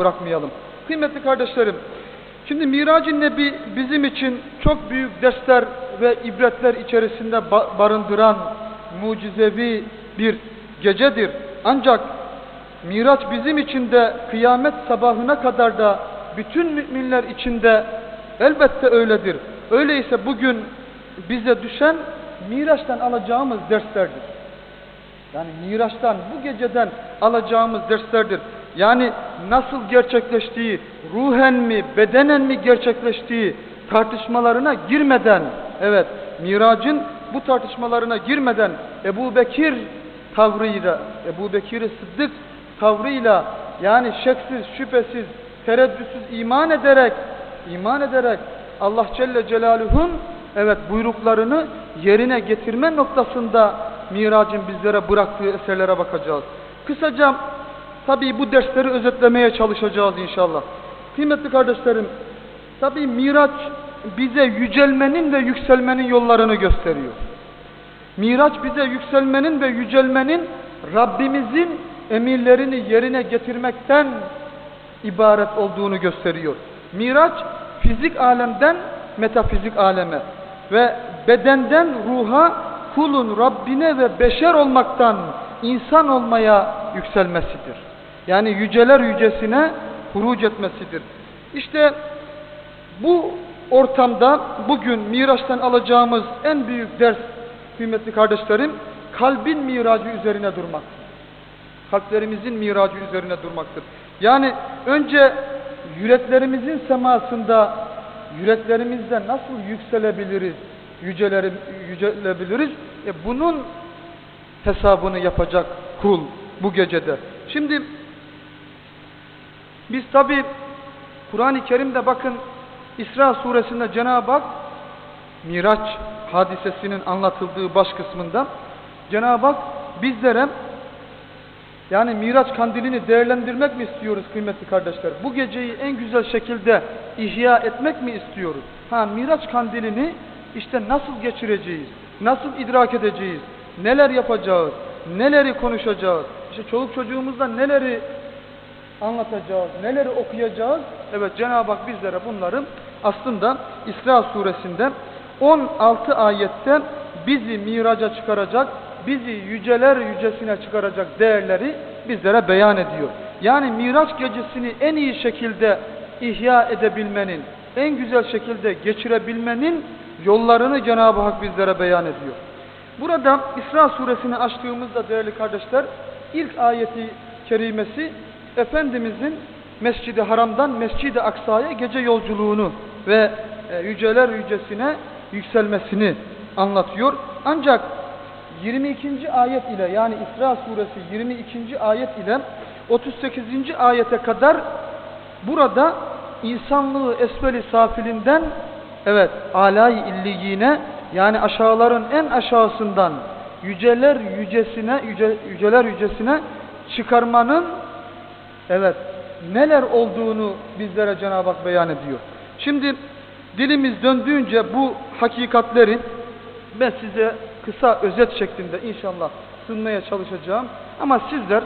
bırakmayalım. Kıymetli kardeşlerim, şimdi Mirac-ı Nebi bizim için çok büyük dersler ve ibretler içerisinde ba- barındıran mucizevi bir gecedir. Ancak Miraç bizim için de kıyamet sabahına kadar da bütün müminler için de elbette öyledir. Öyleyse bugün bize düşen Miraç'tan alacağımız derslerdir. Yani Miraç'tan, bu geceden alacağımız derslerdir. Yani nasıl gerçekleştiği, ruhen mi, bedenen mi gerçekleştiği tartışmalarına girmeden, evet Mirac'ın bu tartışmalarına girmeden Ebu Bekir tavrıyla, Ebu Bekir Sıddık tavrıyla yani şeksiz, şüphesiz, tereddütsüz iman ederek, iman ederek Allah Celle Celaluhu'nun evet buyruklarını yerine getirme noktasında Mirac'ın bizlere bıraktığı eserlere bakacağız. Kısaca tabii bu dersleri özetlemeye çalışacağız inşallah. Kıymetli kardeşlerim, tabii Miraç bize yücelmenin ve yükselmenin yollarını gösteriyor. Miraç bize yükselmenin ve yücelmenin Rabbimizin emirlerini yerine getirmekten ibaret olduğunu gösteriyor. Miraç fizik alemden metafizik aleme ve bedenden ruha kulun Rabbine ve beşer olmaktan insan olmaya yükselmesidir. Yani yüceler yücesine huruc etmesidir. İşte bu ortamda bugün Miraç'tan alacağımız en büyük ders kıymetli kardeşlerim kalbin miracı üzerine durmaktır. Kalplerimizin miracı üzerine durmaktır. Yani önce yüreklerimizin semasında yüreklerimizde nasıl yükselebiliriz, yücelerim, yücelebiliriz? E bunun hesabını yapacak kul bu gecede. Şimdi biz tabi Kur'an-ı Kerim'de bakın İsra suresinde Cenab-ı Hak Miraç hadisesinin anlatıldığı baş kısmında Cenab-ı Hak bizlere yani Miraç kandilini değerlendirmek mi istiyoruz kıymetli kardeşler? Bu geceyi en güzel şekilde ihya etmek mi istiyoruz? Ha Miraç kandilini işte nasıl geçireceğiz? Nasıl idrak edeceğiz? Neler yapacağız? Neleri konuşacağız? İşte çoluk çocuğumuzla neleri anlatacağız? Neleri okuyacağız? Evet Cenab-ı Hak bizlere bunları aslında İsra suresinde 16 ayette bizi miraca çıkaracak, bizi yüceler yücesine çıkaracak değerleri bizlere beyan ediyor. Yani Miraç gecesini en iyi şekilde ihya edebilmenin, en güzel şekilde geçirebilmenin yollarını Cenab-ı Hak bizlere beyan ediyor. Burada İsra suresini açtığımızda değerli kardeşler, ilk ayeti kerimesi Efendimizin Mescid-i Haram'dan Mescid-i Aksa'ya gece yolculuğunu ve e, yüceler yücesine yükselmesini anlatıyor. Ancak 22. ayet ile yani İsra suresi 22. ayet ile 38. ayete kadar burada insanlığı esfeli safilinden evet alay illiyine yani aşağıların en aşağısından yüceler yücesine yüce, yüceler yücesine çıkarmanın evet neler olduğunu bizlere Cenab-ı Hak beyan ediyor. Şimdi dilimiz döndüğünce bu hakikatleri ben size kısa özet şeklinde inşallah sunmaya çalışacağım. Ama sizler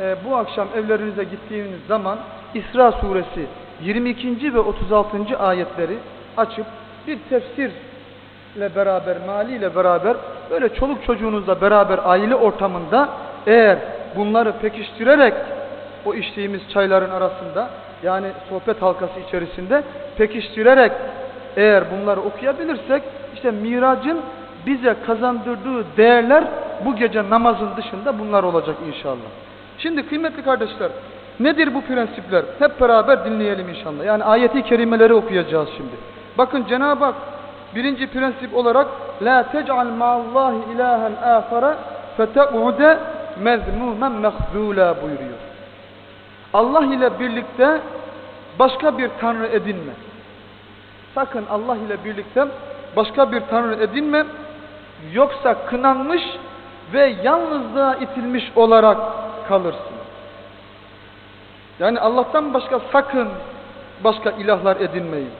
e, bu akşam evlerinize gittiğiniz zaman İsra suresi 22. ve 36. ayetleri açıp bir tefsirle beraber, maliyle beraber böyle çoluk çocuğunuzla beraber aile ortamında eğer bunları pekiştirerek o içtiğimiz çayların arasında yani sohbet halkası içerisinde pekiştirerek eğer bunları okuyabilirsek işte miracın bize kazandırdığı değerler bu gece namazın dışında bunlar olacak inşallah. Şimdi kıymetli kardeşler nedir bu prensipler? Hep beraber dinleyelim inşallah. Yani ayeti kerimeleri okuyacağız şimdi. Bakın Cenab-ı Hak birinci prensip olarak La tec'al ma'allahi ilahen ahara fete'ude mezmumen mehzula buyuruyor. Allah ile birlikte başka bir tanrı edinme. Sakın Allah ile birlikte başka bir tanrı edinme. Yoksa kınanmış ve yalnızlığa itilmiş olarak kalırsın. Yani Allah'tan başka sakın başka ilahlar edinmeyin.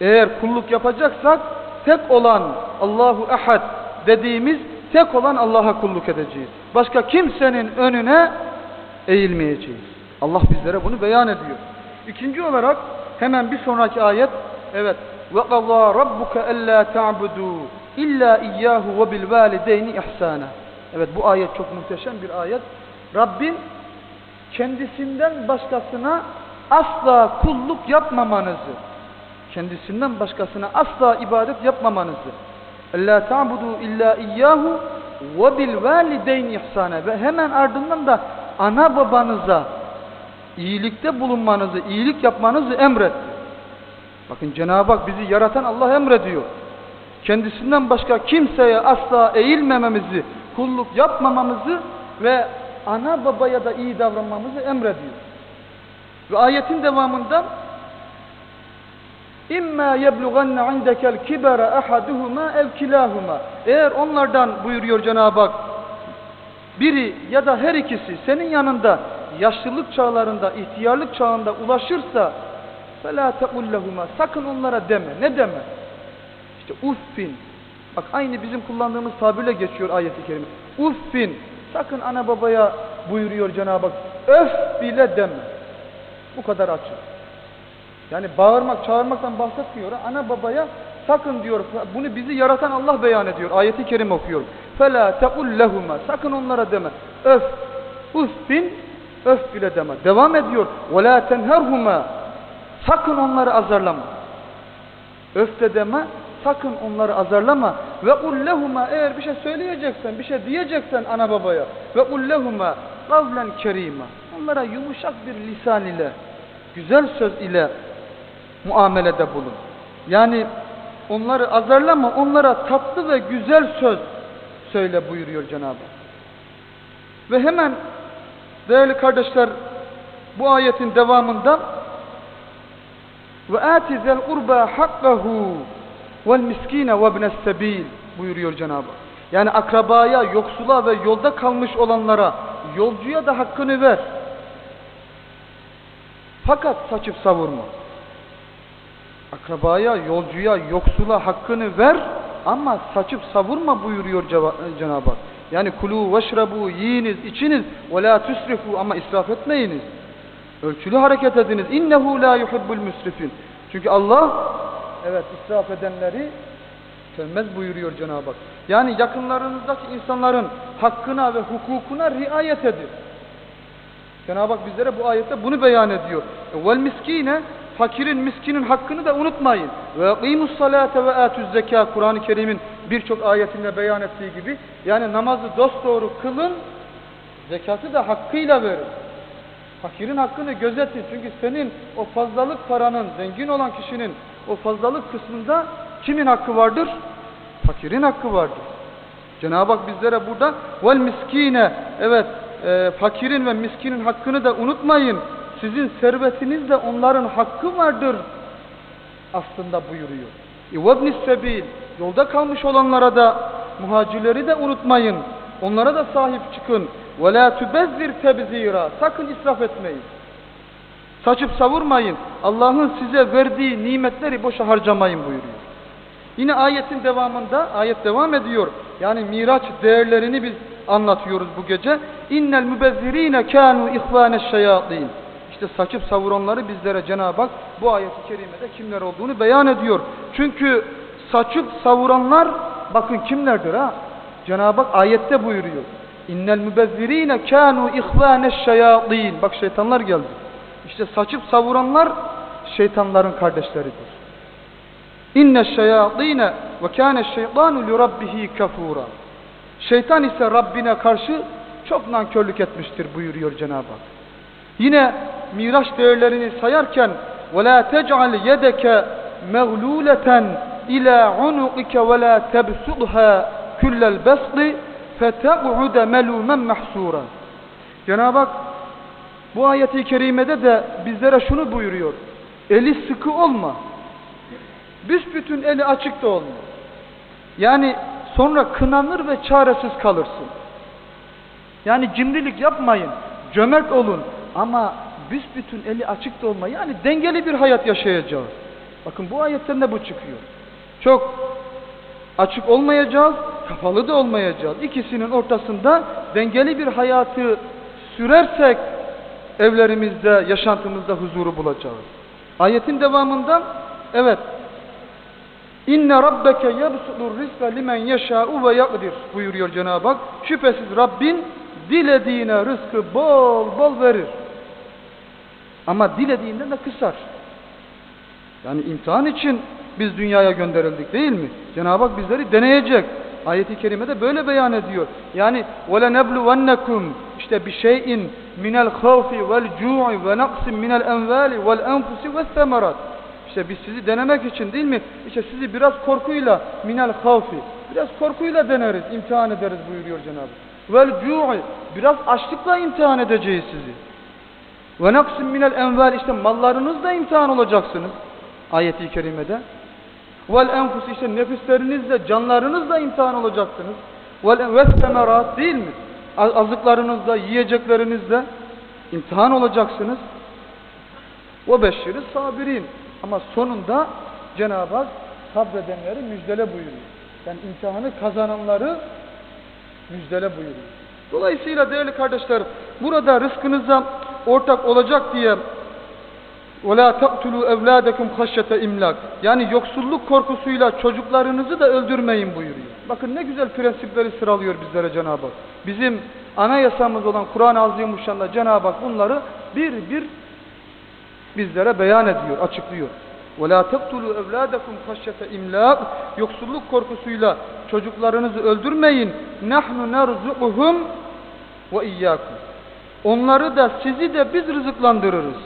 Eğer kulluk yapacaksak tek olan Allahu Ahad dediğimiz tek olan Allah'a kulluk edeceğiz. Başka kimsenin önüne eğilmeyeceğiz. Allah bizlere bunu beyan ediyor. İkinci olarak hemen bir sonraki ayet evet ve qadâ rabbuke ellâ ta'budu illa iyyahu ve bil valideyni ihsana. Evet bu ayet çok muhteşem bir ayet. Rabbin kendisinden başkasına asla kulluk yapmamanızı, kendisinden başkasına asla ibadet yapmamanızı, ella ta'budu illa iyyahu ve bil valideyn ihsana ve hemen ardından da ana babanıza iyilikte bulunmanızı, iyilik yapmanızı emretti. Bakın Cenab-ı Hak bizi yaratan Allah emrediyor. Kendisinden başka kimseye asla eğilmememizi, kulluk yapmamamızı ve ana babaya da iyi davranmamızı emrediyor. Ve ayetin devamında İmma yeblughanne indekel kibara ahaduhuma ev kilahuma. Eğer onlardan buyuruyor Cenab-ı Hak biri ya da her ikisi senin yanında yaşlılık çağlarında, ihtiyarlık çağında ulaşırsa فَلَا تَقُلْ لَهُمَا Sakın onlara deme. Ne deme? İşte uffin. Bak aynı bizim kullandığımız tabirle geçiyor ayeti kerime. Uffin. Sakın ana babaya buyuruyor Cenab-ı Hak. Öf bile deme. Bu kadar açık. Yani bağırmak, çağırmaktan bahsetmiyor. Ana babaya sakın diyor. Bunu bizi yaratan Allah beyan ediyor. Ayeti kerime okuyorum. فَلَا تَقُلْ لَهُمَا Sakın onlara deme. Öf. Uffin. Öf bile deme. Devam ediyor. وَلَا تَنْهَرْهُمَا Sakın onları azarlama. Öf de deme. Sakın onları azarlama. Ve ullehuma eğer bir şey söyleyeceksen, bir şey diyeceksen ana babaya. Ve ullehuma kavlen kerima. Onlara yumuşak bir lisan ile, güzel söz ile muamelede bulun. Yani onları azarlama, onlara tatlı ve güzel söz söyle buyuruyor Cenab-ı Hak. Ve hemen değerli kardeşler bu ayetin devamında ve atizel urba hakkahu vel miskine ve ibnes sebil buyuruyor Cenab-ı Hak. Yani akrabaya, yoksula ve yolda kalmış olanlara, yolcuya da hakkını ver. Fakat saçıp savurma. Akrabaya, yolcuya, yoksula hakkını ver ama saçıp savurma buyuruyor Cenab-ı Hak. Yani kulu veşrabu yiyiniz, içiniz ve la tüsrifu ama israf etmeyiniz. Ölçülü hareket ediniz. İnnehu la yuhibbul müsrifin. Çünkü Allah evet israf edenleri sevmez buyuruyor Cenab-ı Hak. Yani yakınlarınızdaki insanların hakkına ve hukukuna riayet edin. Cenab-ı Hak bizlere bu ayette bunu beyan ediyor. Vel miskine fakirin miskinin hakkını da unutmayın. Ve kıymus salate ve atuz zeka Kur'an-ı Kerim'in birçok ayetinde beyan ettiği gibi yani namazı dosdoğru kılın, zekatı da hakkıyla verin. Fakirin hakkını gözetin. Çünkü senin o fazlalık paranın, zengin olan kişinin o fazlalık kısmında kimin hakkı vardır? Fakirin hakkı vardır. Cenab-ı Hak bizlere burada vel miskine evet e, fakirin ve miskinin hakkını da unutmayın. Sizin servetinizde onların hakkı vardır aslında buyuruyor. İvabnis sebil yolda kalmış olanlara da muhacirleri de unutmayın. Onlara da sahip çıkın. Ve la tubezzir tebzira. Sakın israf etmeyin. Saçıp savurmayın. Allah'ın size verdiği nimetleri boşa harcamayın buyuruyor. Yine ayetin devamında ayet devam ediyor. Yani miraç değerlerini biz anlatıyoruz bu gece. İnnel mübezzirine kanu ihvaneş şeyatin. İşte saçıp savuranları bizlere Cenab-ı Hak bu ayeti kerimede kimler olduğunu beyan ediyor. Çünkü saçıp savuranlar bakın kimlerdir ha? Cenab-ı Hak ayette buyuruyor. İnnel mübezzirine kanu ihvaneş şeyatin. Bak şeytanlar geldi. İşte saçıp savuranlar şeytanların kardeşleridir. İnne şeyatine ve kâne şeytanu li rabbihi. Şeytan ise Rabbine karşı çok nankörlük etmiştir buyuruyor Cenab-ı Hak. Yine Miraç değerlerini sayarken وَلَا تَجْعَلْ يَدَكَ مَغْلُولَةً اِلَى عُنُقِكَ وَلَا تَبْسُطْهَا كُلَّ الْبَسْطِ فَتَقْعُدَ مَلُومًا مَحْسُورًا Cenab-ı Hak bu ayeti kerimede de bizlere şunu buyuruyor. Eli sıkı olma. Büsbütün eli açık da olma. Yani sonra kınanır ve çaresiz kalırsın. Yani cimrilik yapmayın. Cömert olun. Ama büsbütün eli açık da olma. Yani dengeli bir hayat yaşayacağız. Bakın bu ayetten de bu çıkıyor. Çok açık olmayacağız, kapalı da olmayacağız. İkisinin ortasında dengeli bir hayatı sürersek evlerimizde, yaşantımızda huzuru bulacağız. Ayetin devamında evet İnne rabbeke yebsudur rizqa limen yeşâ'u ve yakdir buyuruyor Cenab-ı Hak. Şüphesiz Rabbin dilediğine rızkı bol bol verir. Ama dilediğinden de kısar. Yani imtihan için biz dünyaya gönderildik değil mi? Cenab-ı Hak bizleri deneyecek. Ayet-i kerimede böyle beyan ediyor. Yani وَلَنَبْلُوَنَّكُمْ işte bir şeyin minel havfi vel cu'i ve naqsin minel envali vel enfusi ve semerat. İşte biz sizi denemek için değil mi? İşte sizi biraz korkuyla minel havfi biraz korkuyla deneriz, imtihan ederiz buyuruyor Cenab-ı Hak. Vel cu'i biraz açlıkla imtihan edeceğiz sizi. Ve naksim minel enval işte mallarınızla imtihan olacaksınız. Ayeti kerimede. Vel enfus işte nefislerinizle, canlarınızla imtihan olacaksınız. Vel ve semerat değil mi? Az- Azıklarınızla, yiyeceklerinizle imtihan olacaksınız. Ve beşşiri sabirin. Ama sonunda Cenab-ı Hak sabredenleri müjdele buyuruyor. Yani imtihanı kazananları müjdele buyuruyor. Dolayısıyla değerli kardeşler burada rızkınıza ortak olacak diye وَلَا تَقْتُلُوا اَوْلَادَكُمْ خَشَّةَ imlak. Yani yoksulluk korkusuyla çocuklarınızı da öldürmeyin buyuruyor. Bakın ne güzel prensipleri sıralıyor bizlere Cenab-ı Hak. Bizim anayasamız olan Kur'an-ı Azimuşşan'da Cenab-ı Hak bunları bir bir bizlere beyan ediyor, açıklıyor. وَلَا تَقْتُلُوا اَوْلَادَكُمْ خَشَّةَ imlak. Yoksulluk korkusuyla çocuklarınızı öldürmeyin. نَحْنُ نَرْزُقُهُمْ وَاِيَّاكُمْ Onları da sizi de biz rızıklandırırız.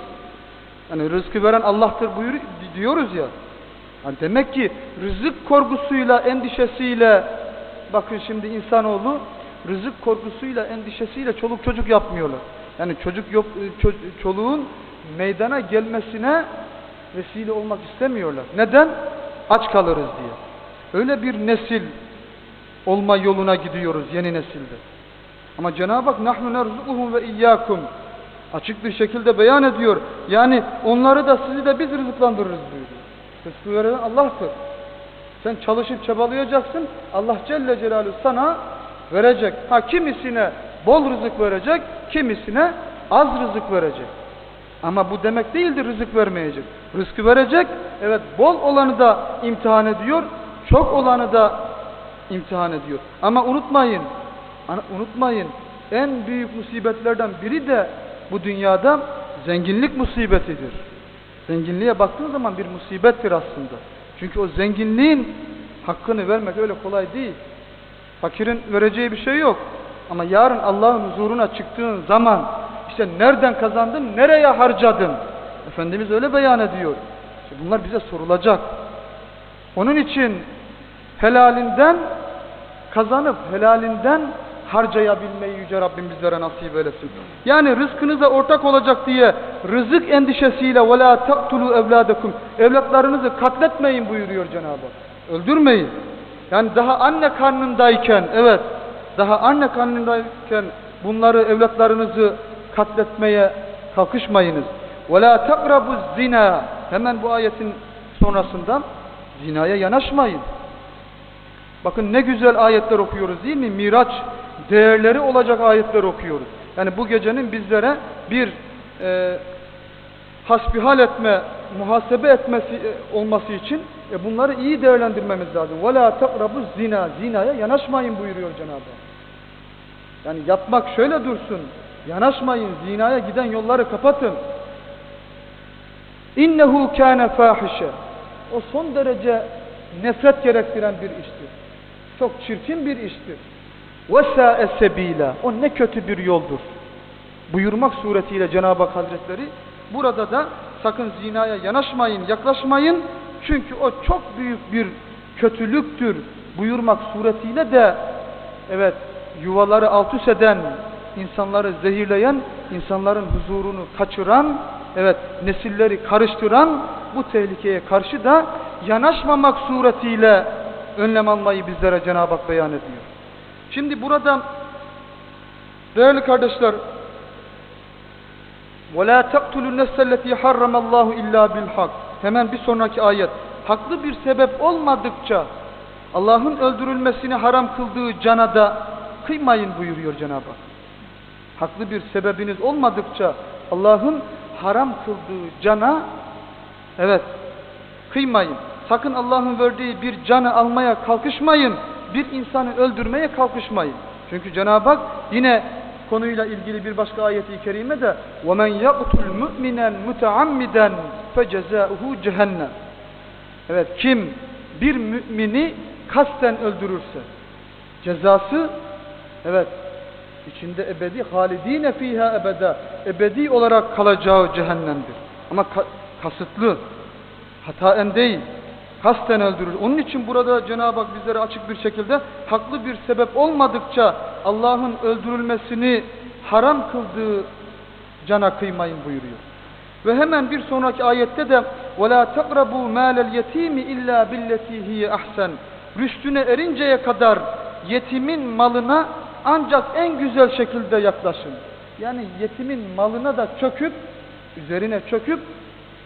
Yani rızkı veren Allah'tır buyur diyoruz ya. Yani demek ki rızık korkusuyla, endişesiyle bakın şimdi insanoğlu rızık korkusuyla, endişesiyle çoluk çocuk yapmıyorlar. Yani çocuk yok ço- çoluğun meydana gelmesine vesile olmak istemiyorlar. Neden? Aç kalırız diye. Öyle bir nesil olma yoluna gidiyoruz yeni nesilde. Ama Cenab-ı Hak nahnu nerzukuhum ve iyyakum açık bir şekilde beyan ediyor. Yani onları da sizi de biz rızıklandırırız buyuruyor. Rızkı veren Allah'tır. Sen çalışıp çabalayacaksın. Allah Celle Celaluhu sana verecek. Ha kimisine bol rızık verecek, kimisine az rızık verecek. Ama bu demek değildir rızık vermeyecek. Rızkı verecek. Evet bol olanı da imtihan ediyor. Çok olanı da imtihan ediyor. Ama unutmayın. Ana- Unutmayın. En büyük musibetlerden biri de bu dünyada zenginlik musibetidir. Zenginliğe baktığın zaman bir musibettir aslında. Çünkü o zenginliğin hakkını vermek öyle kolay değil. Fakirin vereceği bir şey yok. Ama yarın Allah'ın huzuruna çıktığın zaman işte nereden kazandın, nereye harcadın? Efendimiz öyle beyan ediyor. İşte bunlar bize sorulacak. Onun için helalinden kazanıp helalinden harcayabilmeyi Yüce Rabbim bizlere nasip eylesin. Yani rızkınıza ortak olacak diye rızık endişesiyle وَلَا تَقْتُلُوا evladakum Evlatlarınızı katletmeyin buyuruyor Cenab-ı Hak. Öldürmeyin. Yani daha anne karnındayken, evet, daha anne karnındayken bunları, evlatlarınızı katletmeye kalkışmayınız. وَلَا تَقْرَبُوا zina Hemen bu ayetin sonrasında zinaya yanaşmayın. Bakın ne güzel ayetler okuyoruz değil mi? Miraç değerleri olacak ayetler okuyoruz. Yani bu gecenin bizlere bir e, hasbihal etme, muhasebe etmesi e, olması için e, bunları iyi değerlendirmemiz lazım. وَلَا تَقْرَبُ zina Zinaya yanaşmayın buyuruyor Cenab-ı Hak. Yani yapmak şöyle dursun. Yanaşmayın. Zinaya giden yolları kapatın. İnnehu kâne fâhişe. O son derece nefret gerektiren bir iştir. Çok çirkin bir iştir. وَسَاءَ سَب۪يلًا O ne kötü bir yoldur. Buyurmak suretiyle Cenab-ı Hak Hazretleri burada da sakın zinaya yanaşmayın, yaklaşmayın. Çünkü o çok büyük bir kötülüktür buyurmak suretiyle de evet yuvaları alt üst eden, insanları zehirleyen, insanların huzurunu kaçıran, evet nesilleri karıştıran bu tehlikeye karşı da yanaşmamak suretiyle önlem almayı bizlere Cenab-ı Hak beyan ediyor. Şimdi burada değerli kardeşler وَلَا تَقْتُلُوا النَّفْسَ الَّتِي حَرَّمَ اللّٰهُ اِلَّا بِالْحَقِّ Hemen bir sonraki ayet. Haklı bir sebep olmadıkça Allah'ın öldürülmesini haram kıldığı cana da kıymayın buyuruyor Cenab-ı Hak. Haklı bir sebebiniz olmadıkça Allah'ın haram kıldığı cana evet kıymayın. Sakın Allah'ın verdiği bir canı almaya kalkışmayın. Bir insanı öldürmeye kalkışmayın. Çünkü Cenab-ı Hak yine konuyla ilgili bir başka ayeti kerime de وَمَنْ يَقْتُلْ مُؤْمِنًا مُتَعَمِّدًا فَجَزَاؤُهُ cehennem. Evet kim bir mümini kasten öldürürse cezası evet içinde ebedi halidine fiha ebeda ebedi olarak kalacağı cehennemdir. Ama ka kasıtlı hataen değil kasten öldürür. Onun için burada Cenab-ı Hak bizlere açık bir şekilde haklı bir sebep olmadıkça Allah'ın öldürülmesini haram kıldığı cana kıymayın buyuruyor. Ve hemen bir sonraki ayette de وَلَا تَقْرَبُوا مَالَ الْيَت۪يمِ اِلَّا بِالَّتِي هِيَ اَحْسَنُ Rüştüne erinceye kadar yetimin malına ancak en güzel şekilde yaklaşın. Yani yetimin malına da çöküp, üzerine çöküp,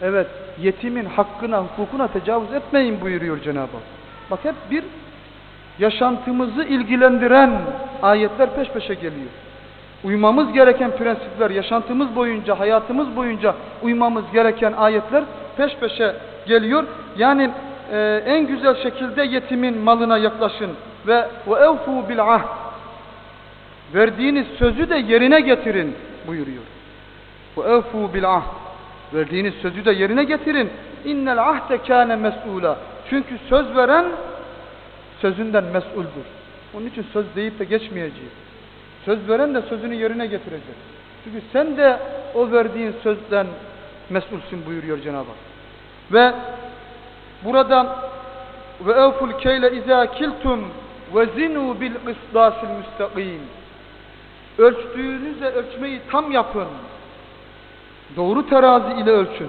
evet yetimin hakkına, hukukuna tecavüz etmeyin buyuruyor Cenab-ı Hak. Bak hep bir yaşantımızı ilgilendiren ayetler peş peşe geliyor. Uymamız gereken prensipler, yaşantımız boyunca, hayatımız boyunca uymamız gereken ayetler peş peşe geliyor. Yani e, en güzel şekilde yetimin malına yaklaşın ve evfu bil ahd. Verdiğiniz sözü de yerine getirin buyuruyor. Ve evfu bil ahd. Verdiğiniz sözü de yerine getirin. İnnel ahde kâne mes'ûlâ. Çünkü söz veren sözünden mes'uldür. Onun için söz deyip de geçmeyeceğiz. Söz veren de sözünü yerine getirecek. Çünkü sen de o verdiğin sözden mesulsün buyuruyor Cenab-ı Hak. Ve burada ve evful keyle izâ kiltum ve zinu bil kısdâsil müstakîm. Ölçtüğünüzde ölçmeyi tam yapın. Doğru terazi ile ölçün.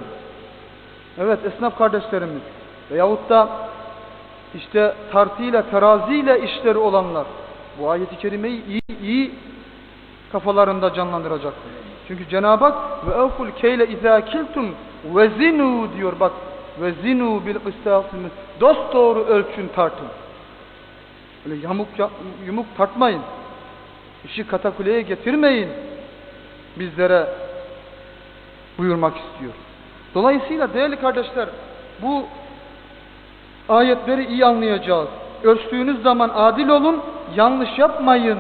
Evet esnaf kardeşlerimiz veyahut da işte tartıyla teraziyle işleri olanlar bu ayeti kerimeyi iyi iyi kafalarında canlandıracaktır. Çünkü Cenab-ı Hak ve evful keyle izâ kiltum ve zinu diyor bak ve zinu bil kıstâsil dost doğru ölçün tartın. Öyle yamuk yumuk tartmayın. İşi katakuleye getirmeyin. Bizlere buyurmak istiyor. Dolayısıyla değerli kardeşler bu ayetleri iyi anlayacağız. Ölçtüğünüz zaman adil olun, yanlış yapmayın.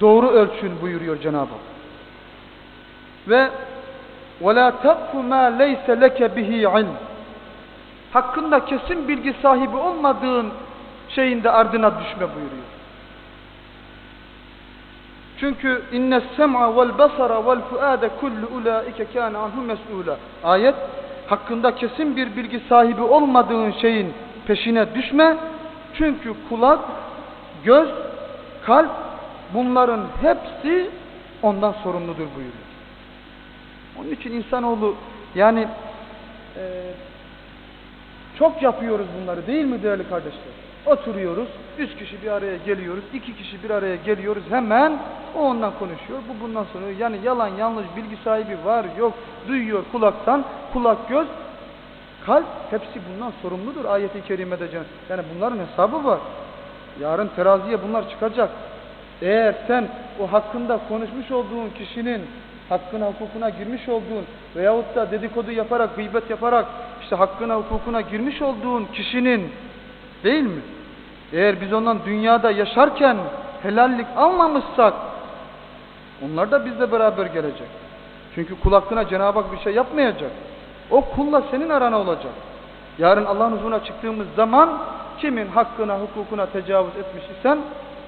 Doğru ölçün buyuruyor Cenab-ı Hak. Ve وَلَا تَقْفُ مَا لَيْسَ لَكَ بِهِ عِلْمٍ Hakkında kesin bilgi sahibi olmadığın şeyin de ardına düşme buyuruyor. Çünkü inne sem'a vel basara vel fuade kullu ulaike kana anhu mes'ula. Ayet hakkında kesin bir bilgi sahibi olmadığın şeyin peşine düşme. Çünkü kulak, göz, kalp bunların hepsi ondan sorumludur buyuruyor. Onun için insanoğlu yani e, çok yapıyoruz bunları değil mi değerli kardeşler? Oturuyoruz, üç kişi bir araya geliyoruz, iki kişi bir araya geliyoruz. Hemen o ondan konuşuyor, bu bundan sonra yani yalan yanlış bilgi sahibi var yok. Duyuyor kulaktan, kulak göz, kalp. Hepsi bundan sorumludur ayeti kerimede yani bunların hesabı var. Yarın teraziye bunlar çıkacak. Eğer sen o hakkında konuşmuş olduğun kişinin hakkına hukukuna girmiş olduğun veyahut da dedikodu yaparak, gıybet yaparak işte hakkına hukukuna girmiş olduğun kişinin değil mi? Eğer biz ondan dünyada yaşarken helallik almamışsak onlar da bizle beraber gelecek. Çünkü kul hakkına Cenab-ı Hak bir şey yapmayacak. O kulla senin arana olacak. Yarın Allah'ın huzuruna çıktığımız zaman kimin hakkına hukukuna tecavüz etmiş isen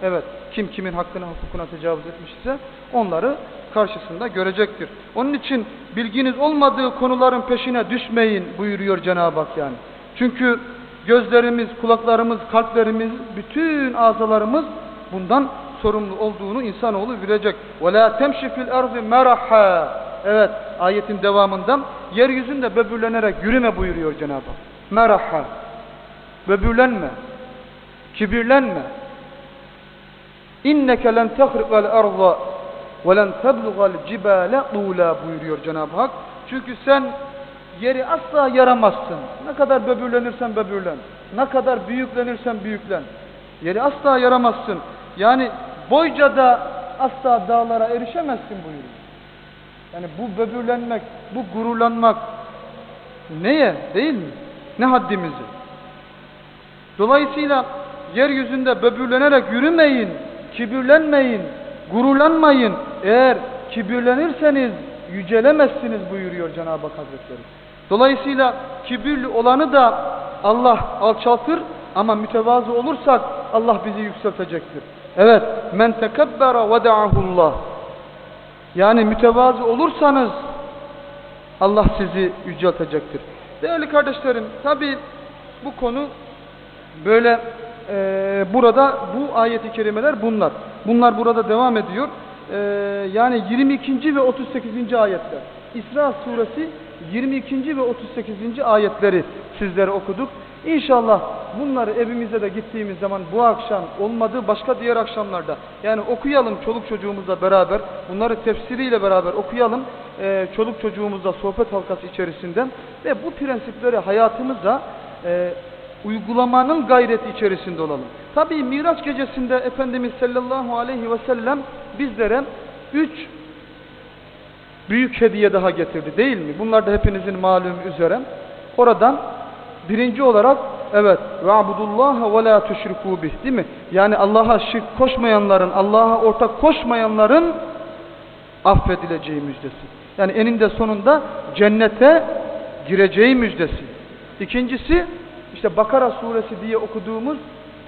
evet kim kimin hakkına hukukuna tecavüz etmiş ise onları karşısında görecektir. Onun için bilginiz olmadığı konuların peşine düşmeyin buyuruyor Cenab-ı Hak yani. Çünkü gözlerimiz, kulaklarımız, kalplerimiz, bütün azalarımız bundan sorumlu olduğunu insanoğlu bilecek. وَلَا تَمْشِ فِي الْاَرْضِ مَرَحًا Evet ayetin devamında yeryüzünde böbürlenerek yürüme buyuruyor Cenab-ı Hak. Meraha. Böbürlenme. Kibirlenme. İnneke len tehriqal arda ve len teblugal cibale tula buyuruyor Cenab-ı Hak. Çünkü sen yeri asla yaramazsın. Ne kadar böbürlenirsen böbürlen. Ne kadar büyüklenirsen büyüklen. Yeri asla yaramazsın. Yani boyca da asla dağlara erişemezsin buyuruyor. Yani bu böbürlenmek, bu gururlanmak neye değil mi? Ne haddimizi? Dolayısıyla yeryüzünde böbürlenerek yürümeyin, kibirlenmeyin, gururlanmayın. Eğer kibirlenirseniz yücelemezsiniz buyuruyor Cenab-ı Hak Hazretleri. Dolayısıyla kibirli olanı da Allah alçaltır ama mütevazı olursak Allah bizi yükseltecektir. Evet, men tekebbera veda'ahullah. Yani mütevazı olursanız Allah sizi yüceltecektir. Değerli kardeşlerim, tabi bu konu böyle e, burada bu ayeti kerimeler bunlar. Bunlar burada devam ediyor. E, yani 22. ve 38. ayetler. İsra suresi 22. ve 38. ayetleri sizlere okuduk. İnşallah bunları evimize de gittiğimiz zaman bu akşam olmadı başka diğer akşamlarda yani okuyalım çoluk çocuğumuzla beraber bunları tefsiriyle beraber okuyalım e, çoluk çocuğumuzla sohbet halkası içerisinde ve bu prensipleri hayatımıza e, uygulamanın gayreti içerisinde olalım. Tabi Miraç gecesinde Efendimiz sallallahu aleyhi ve sellem bizlere üç büyük hediye daha getirdi değil mi? Bunlar da hepinizin malum üzere. Oradan birinci olarak evet va'budullaha ve la tuşriku bih değil mi? Yani Allah'a şirk koşmayanların, Allah'a ortak koşmayanların affedileceği müjdesi. Yani eninde sonunda cennete gireceği müjdesi. İkincisi işte Bakara suresi diye okuduğumuz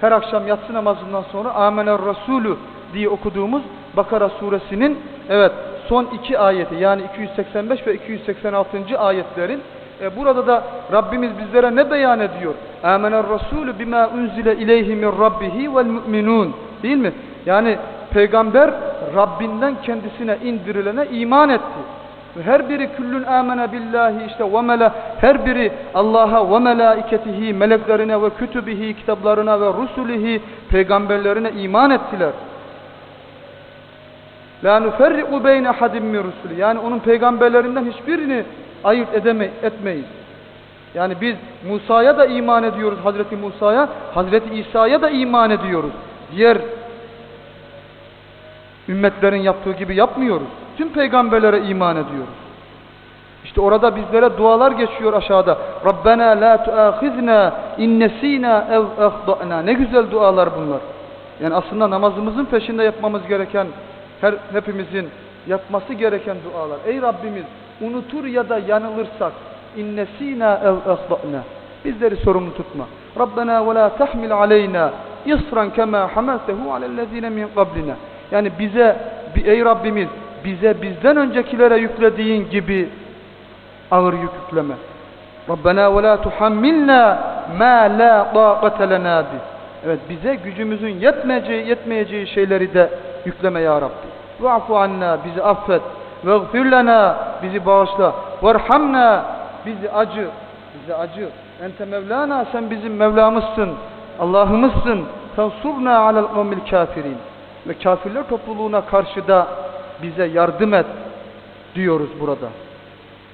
her akşam yatsı namazından sonra Amener Resulü diye okuduğumuz Bakara suresinin evet son iki ayeti yani 285 ve 286. ayetlerin e, burada da Rabbimiz bizlere ne beyan ediyor? Amener Resulü bima unzile ileyhi min rabbihi vel mu'minun değil mi? Yani peygamber Rabbinden kendisine indirilene iman etti. Her biri küllün amene billahi işte ve mela her biri Allah'a ve melaiketihi meleklerine ve kütübihi kitaplarına ve rusulihi peygamberlerine iman ettiler. La nuferriqu beyne hadim min rusuli. Yani onun peygamberlerinden hiçbirini ayırt edeme, etmeyiz. Yani biz Musa'ya da iman ediyoruz Hazreti Musa'ya, Hazreti İsa'ya da iman ediyoruz. Diğer ümmetlerin yaptığı gibi yapmıyoruz. Tüm peygamberlere iman ediyoruz. İşte orada bizlere dualar geçiyor aşağıda. Rabbena la tuahizna in nesina ev akhtana. Ne güzel dualar bunlar. Yani aslında namazımızın peşinde yapmamız gereken her hepimizin yapması gereken dualar. Ey Rabbimiz unutur ya da yanılırsak innesina ev akhtana. Bizleri sorumlu tutma. Rabbena ve la tahmil aleyna isran kema hamaltehu alellezine min qablina. Yani bize ey Rabbimiz bize bizden öncekilere yüklediğin gibi ağır yük yükleme. Rabbena ve la tuhammilna ma la taqate lena. Evet bize gücümüzün yetmeyeceği yetmeyeceği şeyleri de yükleme ya Rabbi. Ve'fu anna bizi affet. Veğfir lena bizi bağışla. Verhamna bizi acı. Bizi acı. Ente Mevlana sen bizim Mevlamızsın. Allah'ımızsın. Tansurna alel kavmil kafirin. Ve kafirler topluluğuna karşı da bize yardım et diyoruz burada.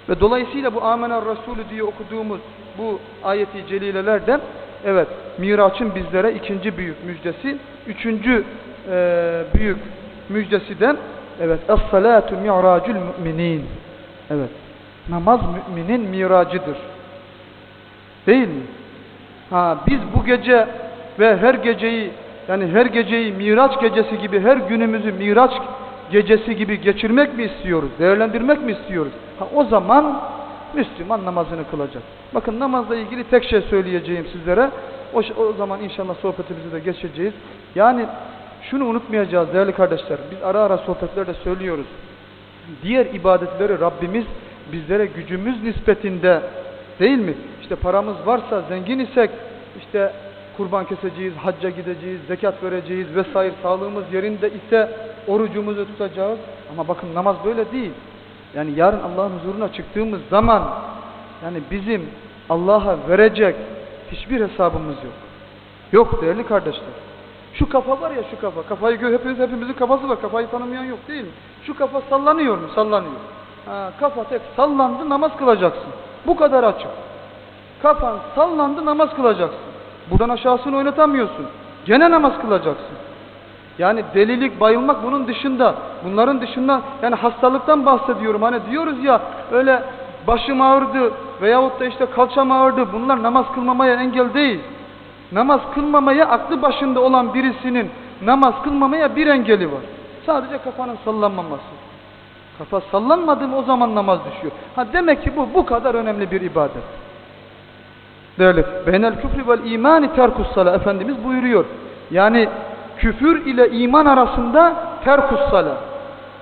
Ve dolayısıyla bu Amener Resulü diye okuduğumuz bu ayeti celilelerden evet Miraç'ın bizlere ikinci büyük müjdesi, üçüncü e, büyük müjdesi de evet Es-salatu mi'racul müminin. Evet. Namaz müminin miracıdır. Değil mi? Ha biz bu gece ve her geceyi yani her geceyi Miraç gecesi gibi her günümüzü Miraç gecesi gibi geçirmek mi istiyoruz? Değerlendirmek mi istiyoruz? Ha, o zaman Müslüman namazını kılacak. Bakın namazla ilgili tek şey söyleyeceğim sizlere. O, o zaman inşallah sohbetimizi de geçeceğiz. Yani şunu unutmayacağız değerli kardeşler. Biz ara ara sohbetlerde söylüyoruz. Diğer ibadetleri Rabbimiz bizlere gücümüz nispetinde değil mi? İşte paramız varsa, zengin isek işte kurban keseceğiz, hacca gideceğiz, zekat vereceğiz vesaire sağlığımız yerinde ise orucumuzu tutacağız. Ama bakın namaz böyle değil. Yani yarın Allah'ın huzuruna çıktığımız zaman yani bizim Allah'a verecek hiçbir hesabımız yok. Yok değerli kardeşler. Şu kafa var ya şu kafa. Kafayı gör hepimiz hepimizin kafası var. Kafayı tanımayan yok değil mi? Şu kafa sallanıyor mu? Sallanıyor. Ha, kafa tek sallandı namaz kılacaksın. Bu kadar açık. Kafan sallandı namaz kılacaksın. Buradan aşağısını oynatamıyorsun. Gene namaz kılacaksın. Yani delilik, bayılmak bunun dışında. Bunların dışında yani hastalıktan bahsediyorum. Hani diyoruz ya öyle başım ağrıdı veyahut da işte kalçam ağrıdı. Bunlar namaz kılmamaya engel değil. Namaz kılmamaya aklı başında olan birisinin namaz kılmamaya bir engeli var. Sadece kafanın sallanmaması. Kafa sallanmadı mı o zaman namaz düşüyor. Ha demek ki bu bu kadar önemli bir ibadet. Değerli, beynel küfrü vel imani terkus sala Efendimiz buyuruyor. Yani küfür ile iman arasında terkus sala.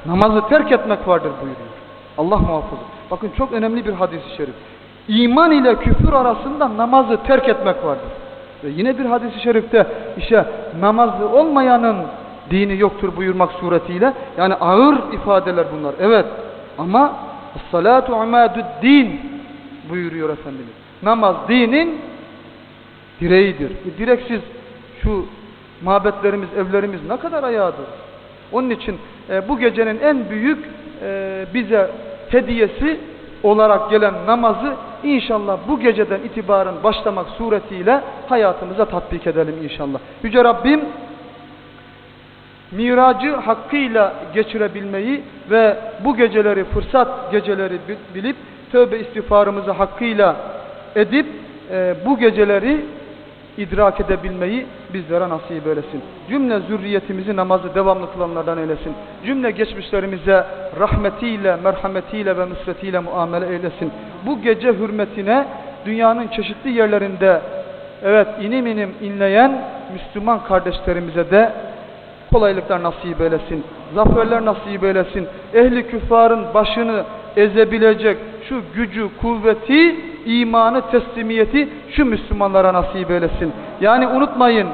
Namazı terk etmek vardır buyuruyor. Allah muhafaza. Bakın çok önemli bir hadis-i şerif. İman ile küfür arasında namazı terk etmek vardır. Ve yine bir hadis-i şerifte işte namazlı olmayanın dini yoktur buyurmak suretiyle yani ağır ifadeler bunlar. Evet ama salatu din buyuruyor Efendimiz. Namaz dinin direğidir. E, direksiz şu mabetlerimiz, evlerimiz ne kadar ayağıdır. Onun için e, bu gecenin en büyük e, bize hediyesi olarak gelen namazı inşallah bu geceden itibaren başlamak suretiyle hayatımıza tatbik edelim inşallah. Yüce Rabbim miracı hakkıyla geçirebilmeyi ve bu geceleri fırsat geceleri bilip tövbe istiğfarımızı hakkıyla edip e, bu geceleri idrak edebilmeyi bizlere nasip eylesin. Cümle zürriyetimizi namazı devamlı kılanlardan eylesin. Cümle geçmişlerimize rahmetiyle, merhametiyle ve nusretiyle muamele eylesin. Bu gece hürmetine dünyanın çeşitli yerlerinde evet inim inim inleyen Müslüman kardeşlerimize de kolaylıklar nasip eylesin. Zaferler nasip eylesin. Ehli küffarın başını ezebilecek şu gücü, kuvveti, imanı, teslimiyeti şu Müslümanlara nasip eylesin. Yani unutmayın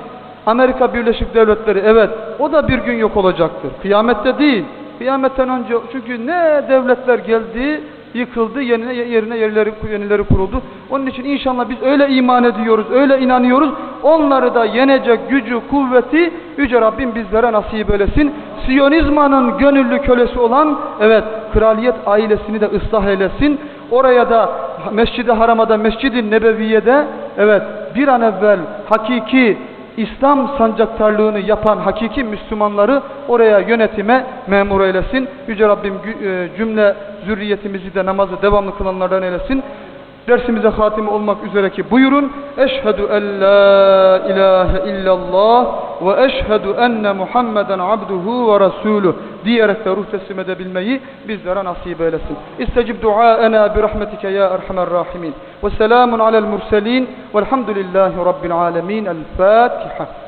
Amerika Birleşik Devletleri evet o da bir gün yok olacaktır. Kıyamette değil. Kıyametten önce çünkü ne devletler geldi yıkıldı yerine yerine yerleri yenileri kuruldu. Onun için inşallah biz öyle iman ediyoruz, öyle inanıyoruz. Onları da yenecek gücü, kuvveti yüce Rabbim bizlere nasip eylesin. Siyonizmanın gönüllü kölesi olan evet kraliyet ailesini de ıslah eylesin. Oraya da Mescid-i Haram'a Mescid-i Nebeviye'de evet bir an evvel hakiki İslam sancaktarlığını yapan hakiki Müslümanları oraya yönetime memur eylesin. Yüce Rabbim e, cümle zürriyetimizi de namazı devamlı kılanlardan eylesin. Dersimize hatime olmak üzere ki buyurun. Eşhedü en la ilahe illallah ve eşhedü enne Muhammeden abduhu ve resulü diyerek de ruh teslim edebilmeyi bizlere nasip eylesin. İstecib duaena bi rahmetike ya erhamer rahimin. Ve selamun alel murselin velhamdülillahi rabbil alemin. El Fatiha.